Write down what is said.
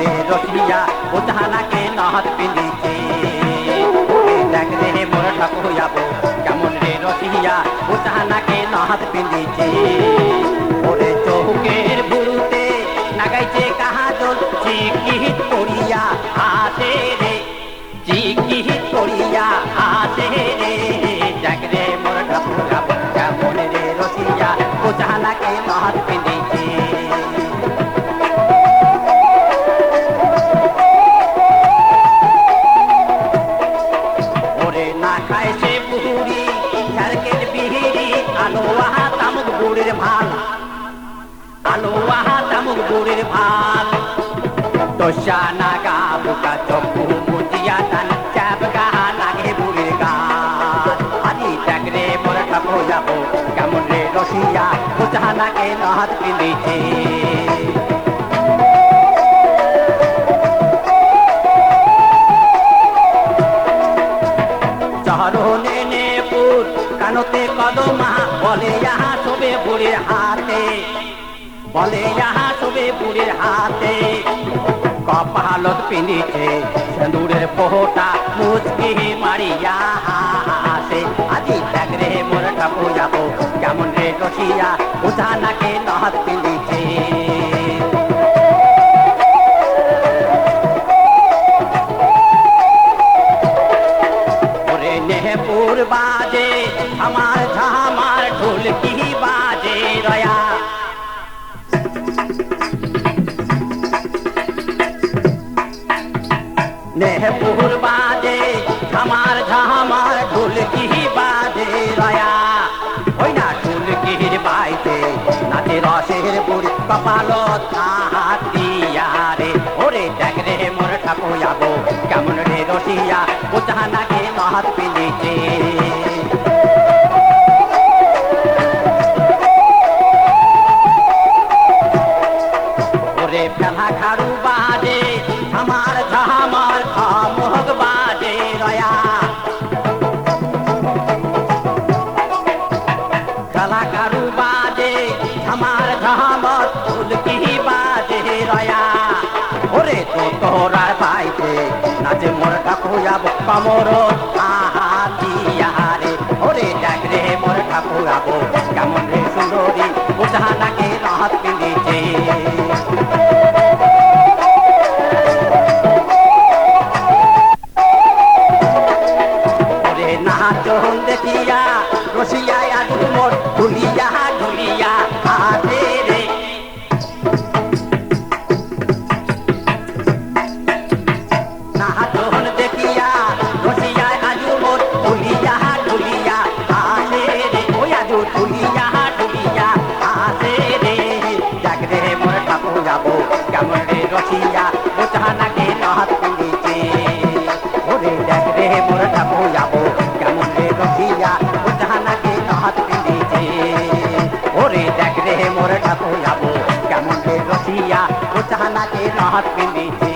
রে রসিয়া? ও জাহানাকে নহত পিঁধিছে দেখ রে মোর ঠাকুর যাব, কেমন রে রসিয়া? ও জাহানাকে নহত পিঁধিছে ওরে চৌকের বুড়ুতে লাগাইছে কাহাজল চিকিত করিয়া হাতে রে চিকিত করিয়া হাতে রে। না খায় সে পুহুরি ঝাড়কের বিহিরি আলো তামুক গুড়ের ভালো আলো তামুক গুড়ের ভালো দশা নাগা বুকা চকু মুজিয়া তান চাপ গাহা নাগে বুড়ির গান আদি ডাকরে মোর ঠাকো যাব, কেমন রে রসিয়া, বুঝা নাগে নাহাত পিঁধেছে কানতে কদমা, বলে যাহা শোবে বুড়ির হাতে। বলে যাহা শোবে বুড়ির হাতে। কপালত পিঁধিছে সেন্দুরের পোহটা মুচকি মারিয়া হাসে। আজি দেখ রে মোর ঠাকুর যাব, কেমন রে রসিয়া উঠা নাকে নহত পিঁধিছে ওরে নেহপুর বাজে, আমার ঝামার ঢোলকি বাজে, রয়া। ওই না ঢোলকির বাইতে, নাচে রসের বুড়ি কপাল হাতিয়া রে ওরে দেখ রে মোর ঠাকুর ওরে তো তোরা বাইতে নাচে মোর ঠাকুয়া বপ্পা মোর আহাতিয়া রে ওরে ডাক রে মোর ঠাকুয়া বো কেমন রে সুন্দরী, বুঝা নাকি রাহাত পিঁধেছে। ওরে নাচ দেখিয়া রসিয়া আগুন মোর দুনিয়া सिया वो चाहना के राहत में